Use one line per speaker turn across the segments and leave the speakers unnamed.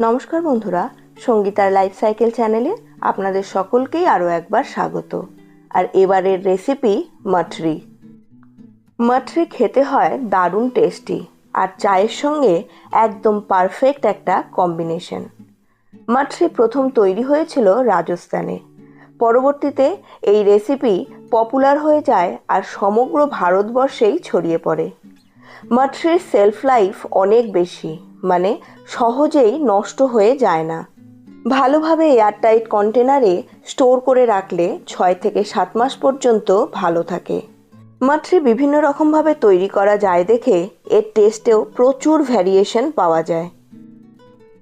নমস্কার বন্ধুরা, সঙ্গীতার life cycle চ্যানেলে আপনাদের সকলকেই আরও একবার স্বাগত। আর এবারের রেসিপি মাটরি মাটরি খেতে হয় দারুণ টেস্টি আর চায়ের সঙ্গে একদম পারফেক্ট একটা কম্বিনেশন মাটরি প্রথম তৈরি হয়েছিল রাজস্থানে। পরবর্তীতে এই রেসিপি পপুলার হয়ে যায় আর সমগ্র ভারতবর্ষেই ছড়িয়ে পড়ে। মাটরির সেলফ লাইফ অনেক বেশি। মানে সহজেই নষ্ট হয়ে যায় না। ভালোভাবে এয়ারটাইট কন্টেনারে স্টোর করে রাখলে ছয় থেকে সাত মাস পর্যন্ত ভালো থাকে। মাটরি বিভিন্ন রকমভাবে তৈরি করা যায় দেখে এর টেস্টেও প্রচুর ভ্যারিয়েশন পাওয়া যায়।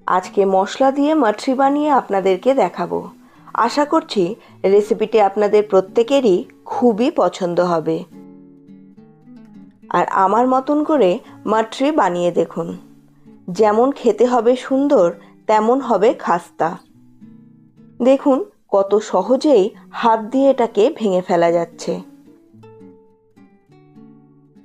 আজকে মশলা দিয়ে মাটরি বানিয়ে আপনাদেরকে দেখাবো। আশা করছি রেসিপিটি আপনাদের প্রত্যেকেরই খুবই পছন্দ হবে। আর আমার মতন করে মাটরি বানিয়ে দেখুন। যেমন খেতে হবে সুন্দর, তেমন হবে খাস্তা। দেখুন, কত সহজেই হাত দিয়ে এটাকে ভেঙে ফেলা যাচ্ছে।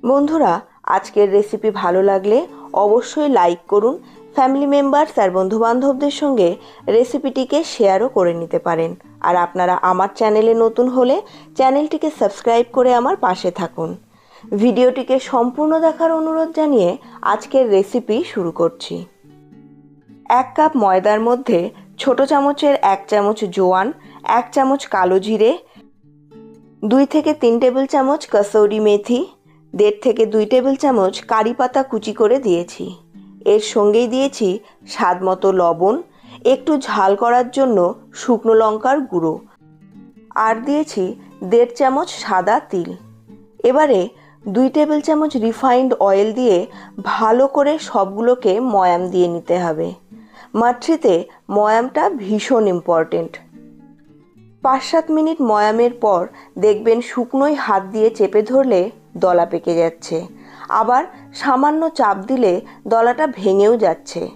বন্ধুরা, আজকের রেসিপি ভালো লাগলে অবশ্যই লাইক করুন। ফ্যামিলি মেম্বার্স আর বন্ধুবান্ধবদের সঙ্গে রেসিপিটিকে শেয়ারও করে নিতে পারেন। আর আপনারা আমার চ্যানেলে নতুন হলে চ্যানেলটিকে সাবস্ক্রাইব করে আমার পাশে থাকুন। ভিডিওটিকে সম্পূর্ণ দেখার অনুরোধ জানিয়ে আজকের রেসিপি শুরু করছি। এক কাপ ময়দার মধ্যে ছোট চামচের এক চামচ জোয়ান, এক চামচ কালো জিরে, দুই থেকে তিন টেবিল চামচ কসৌরি মেথি, দেড় থেকে দুই টেবিল চামচ কারি পাতা কুচি করে দিয়েছি। এর সঙ্গেই দিয়েছি স্বাদ মতো লবণ, একটু ঝাল করার জন্য শুকনো লঙ্কার গুঁড়ো। আর দিয়েছি দেড় চামচ সাদা তিল। এবারে দুই টেবিল চামচ রিফাইন্ড অয়েল দিয়ে ভালো করে সবগুলোকে ময়াম দিয়ে নিতে হবে। মাট্রিতে ময়ামটা ভীষণ ইম্পর্টেন্ট পাঁচ সাত মিনিট ময়ামের পর দেখবেন শুকনোই হাত দিয়ে চেপে ধরলে দলা পেকে যাচ্ছে। আবার সামান্য চাপ দিলে দলাটা ভেঙেও যাচ্ছে।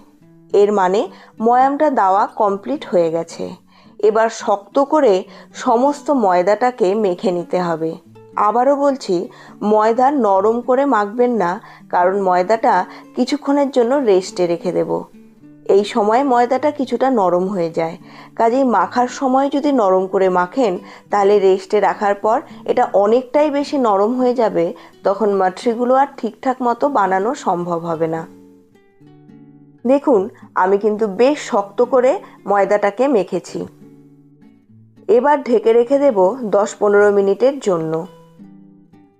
এর মানে ময়ামটা দেওয়া কমপ্লিট হয়ে গেছে। এবার শক্ত করে সমস্ত ময়দাটাকে মেখে নিতে হবে। আবারও বলছি, ময়দা নরম করে মাখবেন না, কারণ ময়দাটা কিছুক্ষণের জন্য রেস্টে রেখে দেব। এই সময় ময়দাটা কিছুটা নরম হয়ে যায়। কাজেই মাখার সময় যদি নরম করে মাখেন, তাহলে রেস্টে রাখার পর এটা অনেকটাই বেশি নরম হয়ে যাবে, তখন মাটরিগুলো আর ঠিকঠাক মতো বানানো সম্ভব হবে না। দেখুন, আমি কিন্তু বেশ শক্ত করে ময়দাটাকে মেখেছি। এবার ঢেকে রেখে দেব দশ পনেরো মিনিটের জন্য।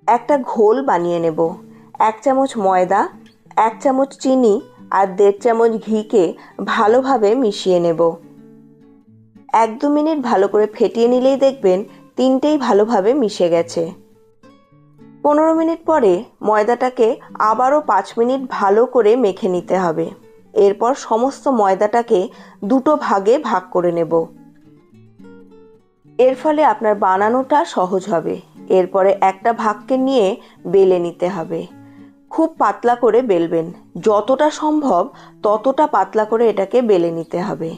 একটা ঘোল বানিয়ে নেব। এক চামচ ময়দা, এক চামচ চিনি আর দেড় চামচ ঘিকে ভালোভাবে মিশিয়ে নেব। এক দু মিনিট ভালো করে ফেটিয়ে নিলেই দেখবেন তিনটেই ভালোভাবে মিশে গেছে। পনেরো মিনিট পরে ময়দাটাকে আবারও পাঁচ মিনিট ভালো করে মেখে নিতে হবে। এরপর সমস্ত ময়দাটাকে দুটো ভাগে ভাগ করে নেব। এর ফলে আপনার বানানোটা সহজ হবে। এরপরে একটা ভাগকে নিয়ে বেলে নিতে হবে। খুব পাতলা করে বেলবেন। যতটা সম্ভব ততটা পাতলা করে এটাকে বেলে নিতে হবে।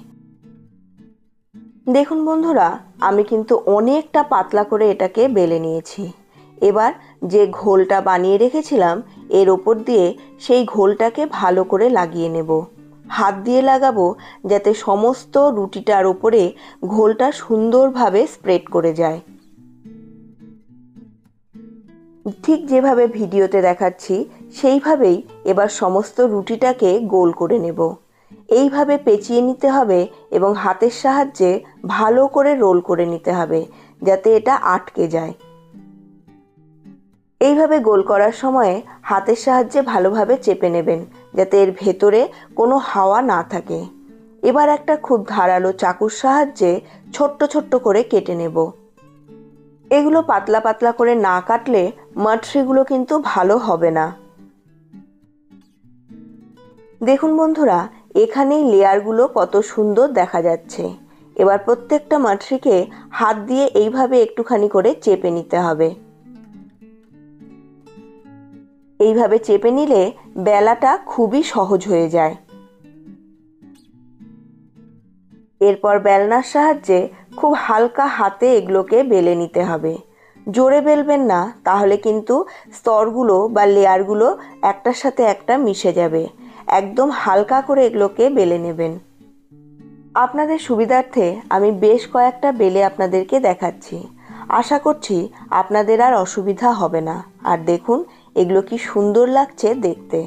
দেখুন বন্ধুরা, আমি কিন্তু অনেকটা পাতলা করে এটাকে বেলে নিয়েছি। এবার যে ঘোলটা বানিয়ে রেখেছিলাম, এর ওপর দিয়ে সেই ঘোলটাকে ভালো করে লাগিয়ে নেব। হাত দিয়ে লাগাবো যাতে সমস্ত রুটিটার ওপরে ঘোলটা সুন্দরভাবে স্প্রেড করে যায়। ঠিক যেভাবে ভিডিওতে দেখাচ্ছি, সেইভাবেই এবার সমস্ত রুটিটাকে গোল করে নেব। এইভাবে পেঁচিয়ে নিতে হবে এবং হাতের সাহায্যে ভালো করে রোল করে নিতে হবে, যাতে এটা আটকে যায়। এইভাবে গোল করার সময়ে হাতের সাহায্যে ভালোভাবে চেপে নেবেন, যাতে এর ভেতরে কোনো হাওয়া না থাকে। এবার একটা খুব ধারালো চাকুর সাহায্যে ছোট্ট ছোট্ট করে কেটে নেব। এগুলো পাতলা পাতলা করে না কাটলে মাটরিগুলো কিন্তু ভালো হবে না। দেখুন বন্ধুরা, এখানেই লেয়ারগুলো কত সুন্দর দেখা যাচ্ছে। এবার প্রত্যেকটা মাটরিকে হাত দিয়ে এইভাবে একটুখানি করে চেপে নিতে হবে। এইভাবে চেপে নিলে বেলাটা খুবই সহজ হয়ে যায়। এরপর বেলনার সাহায্যে খুব হালকা হাতে এগুলোকে বেলে নিতে হবে। জোরে বেলবেন না, তাহলে কিন্তু স্তরগুলো বা লেয়ারগুলো একটার সাথে একটা মিশে যাবে। একদম হালকা করে এগুলোকে বেলে নেবেন। আপনাদের সুবিধার্থে আমি বেশ কয়েকটা বেলে আপনাদেরকে দেখাচ্ছি। আশা করছি আপনাদের আর অসুবিধা হবে না। আর দেখুন, এগুলো কি সুন্দর লাগছে দেখতে।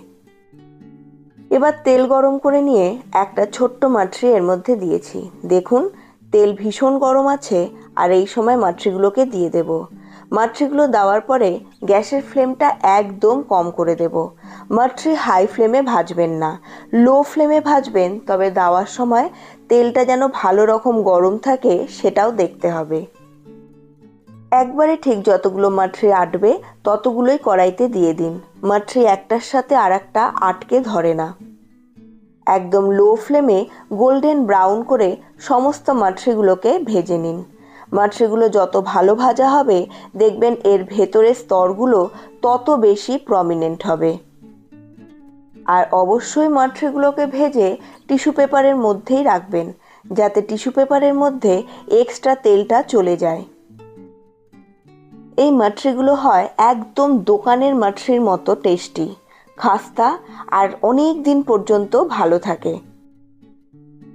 এবার তেল গরম করে নিয়ে একটা ছোট্ট মাট্রি এর মধ্যে দিয়েছি। দেখুন তেল ভীষণ গরম আছে, আর এই সময় মাট্রিগুলোকে দিয়ে দেব। মাট্রিগুলো দেওয়ার পরে গ্যাসের ফ্লেমটা একদম কম করে দেব। মাট্রি হাই ফ্লেমে ভাজবেন না। লো ফ্লেমে ভাজবেন, তবে দেওয়ার সময় তেলটা যেন ভালো রকম গরম থাকে সেটাও দেখতে হবে। একবারে ঠিক যতগুলো মাট্রি আটবে, ততগুলোই কড়াইতে দিয়ে দিন। মাট্রি একটার সাথে আর একটা আটকে ধরে না। একদম লো ফ্লেমে গোল্ডেন ব্রাউন করে সমস্ত মাট্রিগুলোকে ভেজে নিন। মাট্রিগুলো যত ভালো ভাজা হবে, দেখবেন এর ভেতরের স্তরগুলো তত বেশি প্রমিনেন্ট হবে। আর অবশ্যই মাট্রিগুলোকে ভেজে টিস্যু পেপারের মধ্যেই রাখবেন, যাতে টিস্যু পেপারের মধ্যে এক্সট্রা তেলটা চলে যায়। এই মাট্রিগুলো হয় একদম দোকানের মাট্রির মতো টেস্টি খাস্তা আর অনেক দিন পর্যন্ত ভালো থাকে।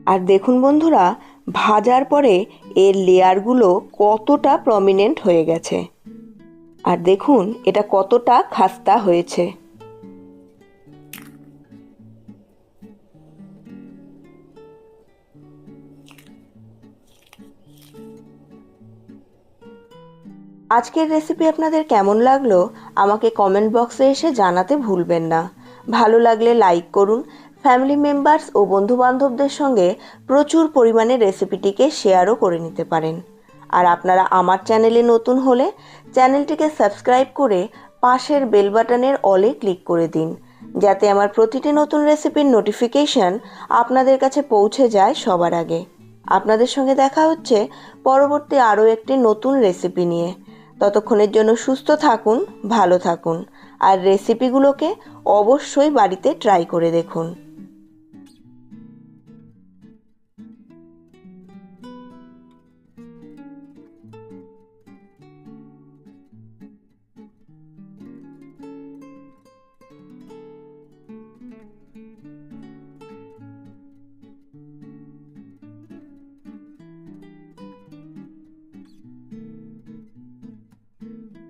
আর দেখুন বন্ধুরা, ভাজার পরে এর লেয়ারগুলো কতটা প্রমিনেন্ট হয়ে গেছে। আর দেখুন, এটা কতটা খাস্তা হয়েছে। আজকের রেসিপি আপনাদের কেমন লাগল? আমাকে কমেন্ট বক্সে এসে জানাতে ভুলবেন না। ভালো লাগলে লাইক করুন। ফ্যামিলি মেম্বার্স ও বন্ধুবান্ধবদের সঙ্গে প্রচুর পরিমাণে রেসিপিটিকে শেয়ারও করে নিতে পারেন। আর আপনারা আমার চ্যানেলে নতুন হলে চ্যানেলটিকে সাবস্ক্রাইব করে পাশের বেল বাটনের অলে ক্লিক করে দিন। যাতে আমার প্রতিটি নতুন রেসিপির নোটিফিকেশন আপনাদের কাছে পৌঁছে যায় সবার আগে। আপনাদের সঙ্গে দেখা হচ্ছে পরবর্তী আরও একটি নতুন রেসিপি নিয়ে। ততক্ষণের জন্য সুস্থ থাকুন ভালো থাকুন। আর রেসিপিগুলোকে অবশ্যই বাড়িতে ট্রাই করে দেখুন।